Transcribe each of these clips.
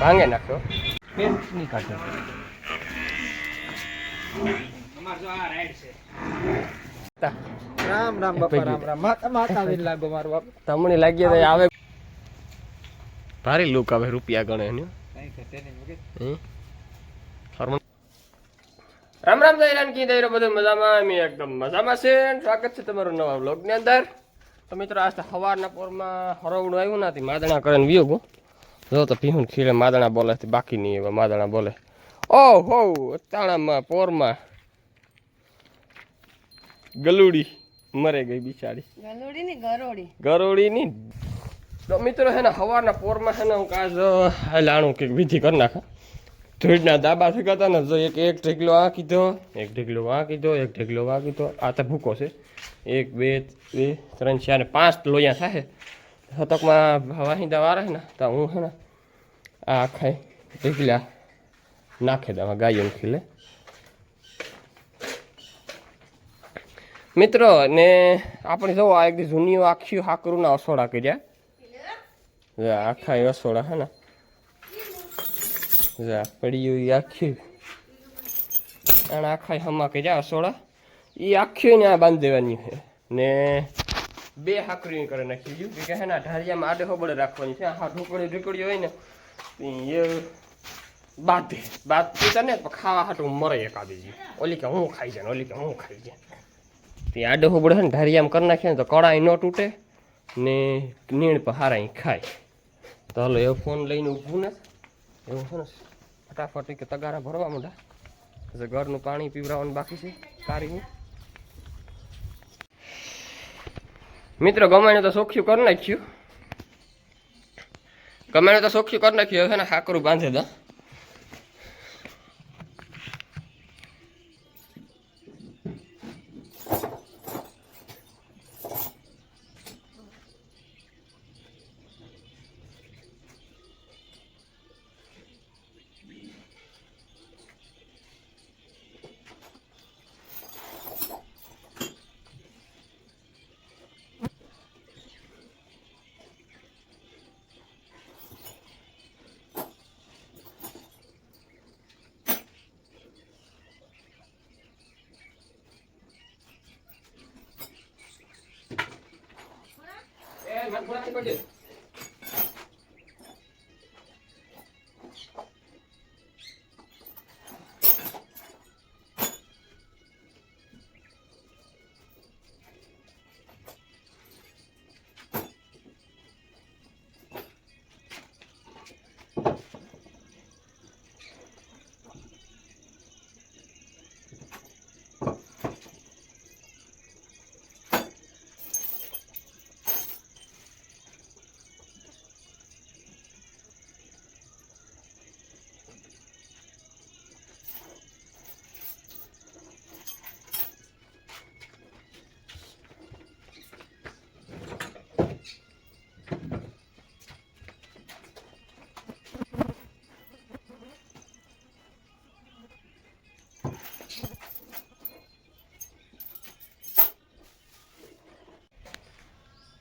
ભાંગે નાખ્યો. રામ રામ બાપા રામ રામ. માતા માતા વિન લાગો મારો બાપ. તમને લાગી તો આવે. ભારી લુક આવે રૂપિયા ગણે એની. કઈ ઘટે નહીં. રામ રામ દૈરાન કી દૈરો બધું મજામાં? અમે એકદમ મજામાં છે સ્વાગત છે તમારું નવા વ્લોગની અંદર. તો મિત્રો આજ સવારના પોરમાં હરવડું આવ્યું નથી માદણા કરીને વિયો ગો જો તો પીહું ખીલે માદણા બોલે છે બાકી નહીં એવા માદણા બોલે ઓ હો અતાણામાં પોરમાં ગલુડી મરે ગઈ બિચારી ગલુડી ની ગરોડી. ગરોડી ની. તો મિત્રો હે ને સવારના પોરમાં છે ને હું કાજ લાણું કે વિધિ કરી નાખા. ધૂળના દાબા થઈ ગયા ને જો એક એક ઢીકલો આ કીધો એક ઢેકલો આ કીધો એક ઢેકલો આ કીધો. આ તો ભૂકો છે. એક બે બે ત્રણ ચાર પાંચ લોયા થાય શતકમાં વાહિંદા વારે ને, તો હું હે ને આ આખા ઢેકલા નાખી દઉં ગાયોને ખીલે. મિત્રો, ને આપણે જો આ એક જૂની આખી હાકરુના અસોડા કર્યા. આખા અસોડા હે ને. જો, પડ્યું આખી. અને આખા હમા કર્યા અસોડા. એ આખી ને આ બાંધી દેવાની છે. ને બે હાકરી કરે નાખી દીધું. કે એના ઢાળિયામાં આડે હોબળે રાખવાની છે. હા ઢોકળી ઢોકળી હોય ને એ બાંધે. બાંધતી તને ખાવા હાટું મરે એક જી. ઓલી કે હું ખાઈ જાય ઓલી કે હું ખાઈ જાય તે આડે હોબળે ને ઢાળિયામાં કરી નાખીએ ને, તો કડાઈ ન તૂટે ને નીણ પર હારાઈ ખાય. તો હાલો, એવો ફોન લઈને ઊભું ને. એવું છે ને, ફટાફટ કે તગારા ભરવા માંડા ઘરનું પાણી પીવડાવવાનું બાકી છે કારીનું મિત્રો ગમાણ્યું તો સોખ્યું કરી નાખ્યું. ગમાણ્યું તો સોખ્યું કરી નાખ્યું. હવે ને હાકરું બાંધે દા. એ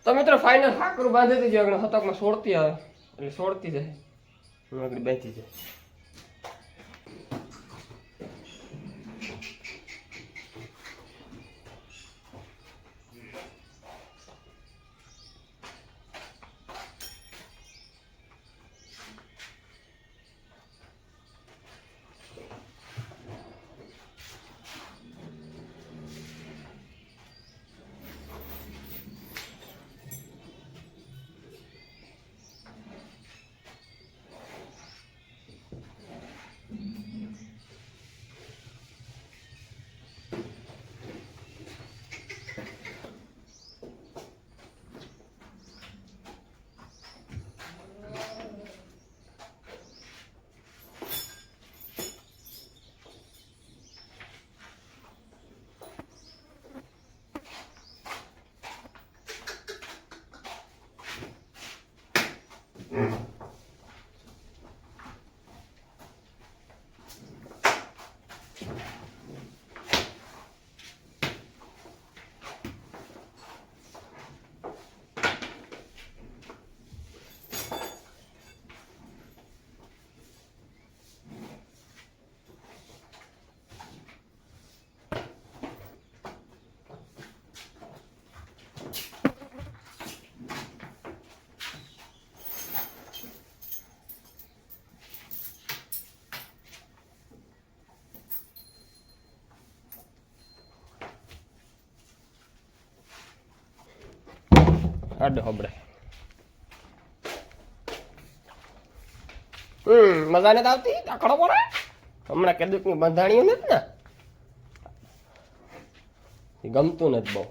તો મિત્રો ફાઇનલ હાકરું બાંધી દીધું, આગળ હતકમાં સોડતી આવે. એટલે સોડતી જાય. આગળ બેસી જાય. આડો હબડે હમ, મજા નથી આવતી? આકડો પડે હમણાં કેદુકની બંધાણીઓ નથી ને? ગમતું નથી બહુ.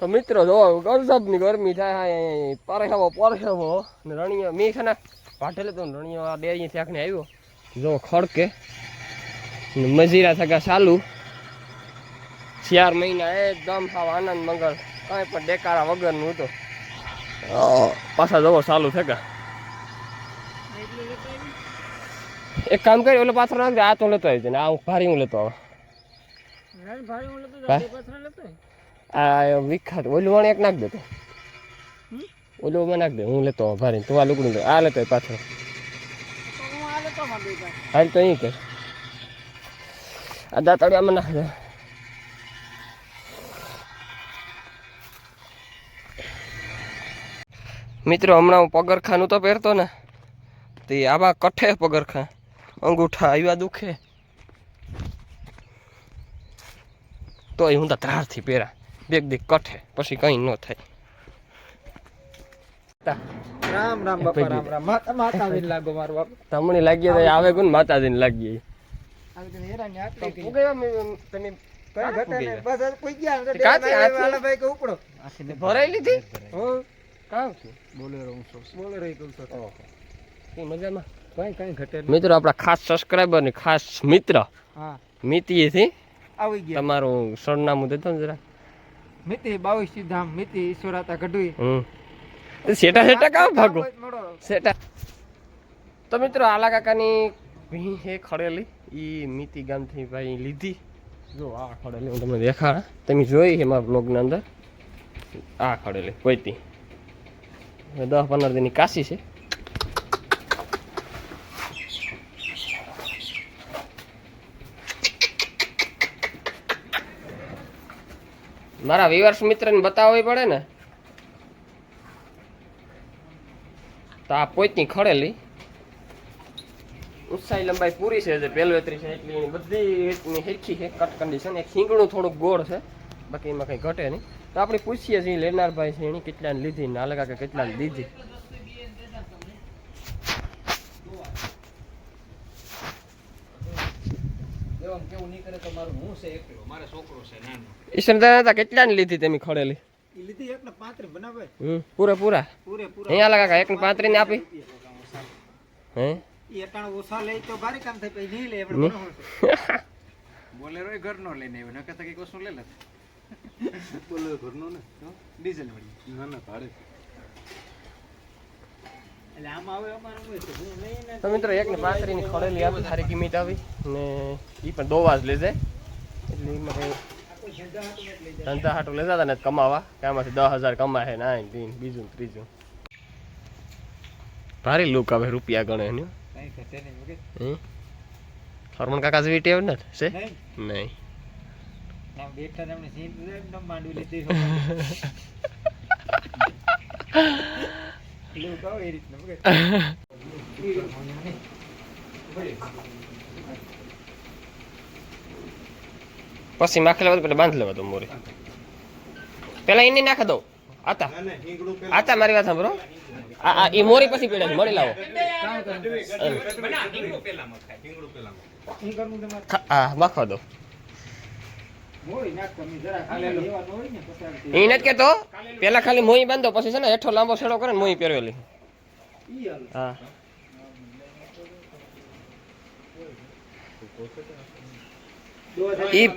તો મિત્રો જો ગરજબની ગરમી થાય પરખાવો પરખાવો ને રણીયો મેં છે ને પાઠેલે તો રણીયો આ ડેરી ત્યાંને આવ્યો. જો ખડકે મજીરા થકા ચાલુ. ચાર મહિના એકદમ સાવ આનંદ મંગળ. કાંઈ પણ ડેકારા વગરનું હતું. પાછા જવો ચાલુ થકા એક કામ કરી ઓલો પાથરો નાખ દે આ તો લેતો આવી જાય આ હું ભારી હું લેતો આવે. આ વિખાત ઓલું વણ એક નાખ દેતો? ઓલું મને નાખ દે હું લેતો આવું ભારી તું આ લુકડું આ લેતો ભાઈ. હાલ તો અહીં કે આ દાંતડિયામાં નાખ દે. મિત્રો હમણાં હું પગરખાનું તો પહેરતો ને તે આવા કઠે પગરખા અંગૂઠા આવ્યા દુખે. તો હું તો ત્રારથી પહેરા બેગ દીક કઠે પછી કંઈ ન થાય. રામ રામ બાપા રામ રામ. માતા માતા લાગો મારો બાપ તમને તો આવે માતાજીને. તમે ભરાઈ લીધી? કામ છું? બોલેરો હું સો બોલે રહી કહું છો. કઈ મજામાં? કઈ કઈ ઘટે. મિત્રો આપણા ખાસ સબસ્ક્રાઈબર ને ખાસ મિત્ર હા. મિતીથી આવી ગયા. તમારું સરનામું દેતો ને જરા. મિતિ બાવીસી ધામ મિતિ ઈશ્વરાતા ગઢવી. હમ. સેટા સેટા કામ ભાગો? સેટા તો મિત્રો આલા કાકાની ભીં હે ખડેલી. ઈ મિતિ ગામથી ભાઈ લીધી. જો આ ખડેલી હું તમને દેખા તમે જોઈ એમાં મારા બ્લોગના અંદર? આ ખડેલી કોઈતી દસ પંદર દિનની કાશી છે મારા વિવર્સ મિત્રને બતાવવી પડે ને? તો આ પોચની ખડેલી. ઊંચાઈ લંબાઈ પૂરી છે જે પેલવેતરી છે, એટલી બધી રીતની સરખી છે કટ કન્ડિશન એક ખીંગણું થોડુંક ગોળ છે. બાકી એમાં કંઈ ઘટે નહીં. તો આપણે પૂછીએ છીએ લેનાર ભાઈ છે, એની કેટલાને લીધી, ને આલકા કે કેટલાને દીધી? દેવામ કેવું નહીં કરે તો મારું હું છે એકલો મારે છોકરો છે નાનો ઈશ્વરદાદા હતા, કેટલાને લીધી તમે ખડેલી? ઈ લીધી એક ને પાંત્રી બનાવે હમ પૂરા પૂરા પૂરે પૂરા અહીંયા લગા એક ને પાંત્રીને આપી? હે? ઈ અટાણ ઓછા લે તો ભારી કામ થાય પછી નહીં લે નહીં. આપણે બોલેરો એ ઘરનો લઈને આવ્યો, નકર તો કઈ કશું લે લે બોલેરો ઘરનો ને? ડીઝલ વળી. ના ના ભાડે. એટલે આમાં આવે અમારું હોય તો હું નહીં ને તો મિત્રો એક ને પાંત્રીની ખડેલી આપી સારી કિંમત આવી. ને એ પણ દોવા જ લેજે. એટલે એમાં કંઈ ધંધા હાટું લેતા હતા ને કમાવા. કે આમાંથી દસ હજાર કમાય ને આ ને તીન બીજું ત્રીજું. ભારી લુક આવે રૂપિયા ગણે એનું. હમ? હરમણ કાકા જેવી ટેવ ને છે? નહીં. બેઠા ને સીન એકદમ માંડવી લીધી એવું કહો એ રીતનું પછી માખી લેવા પેલા બાંધ લેવા તો મોરે. પેલા એને નાખ દઉં. આતા. આતા મારી વાત સાંભળો. આ એ મોરી પછી પેડા મળી લાવો. હા માખવા દો. એ નથી કેતો? પેલા ખાલી મોઈ બાંધો પછી છે ને હેઠો લાંબો છેડો કરે ને મોઈ પહેરવેલી. હા. ઈ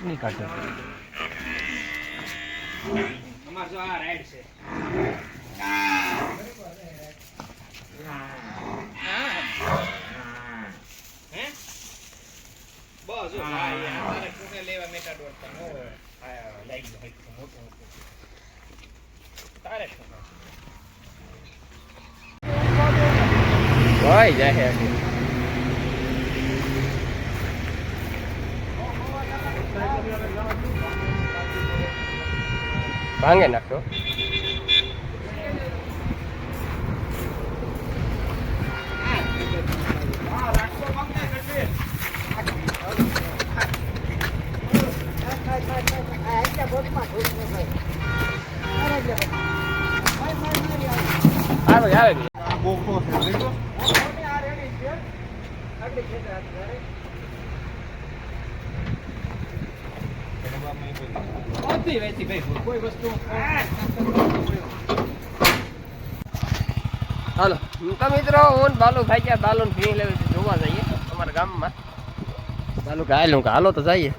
ની. કાઢે. અમાર જો આ રાઈડ છે. બસ જો આ યાર તારે કોને લેવા મેટાડોર તો નો હોય આ લાઈક હોય તો મોટો તારે શું હોય જાય હે ભાંગે નાખ્યો આવે કોઈ વસ્તુ હાલો. તો મિત્રો, હું બાલુ ભાઈ ક્યાં બાલુ ભીણી લેવી જોવા જઈએ અમારા ગામમાં. બાલુ કે હાલ હાલો તો જઈએ.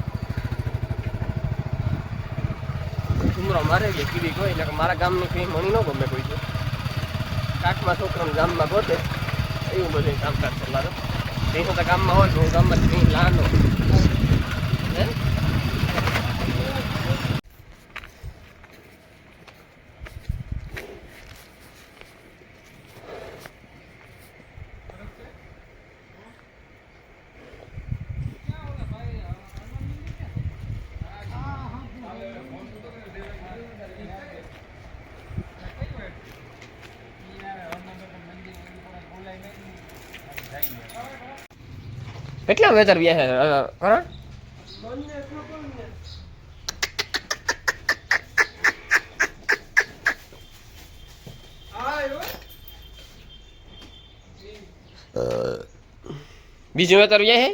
ઘુમરો મારે કે કીધી કોઈ એટલે મારા ગામની કંઈ મણી ન ગમે કોઈ છે કાકમાં છોકરાને ગામમાં ગોતે, એવું બધું કામકાજ મારું. ભીંગ તો ગામમાં હોય, તો હું ગામમાં ભીંગ લાનો હે? કેટલા વેતર વ્યા છે કરણ બીજું વેતર વ્યા છે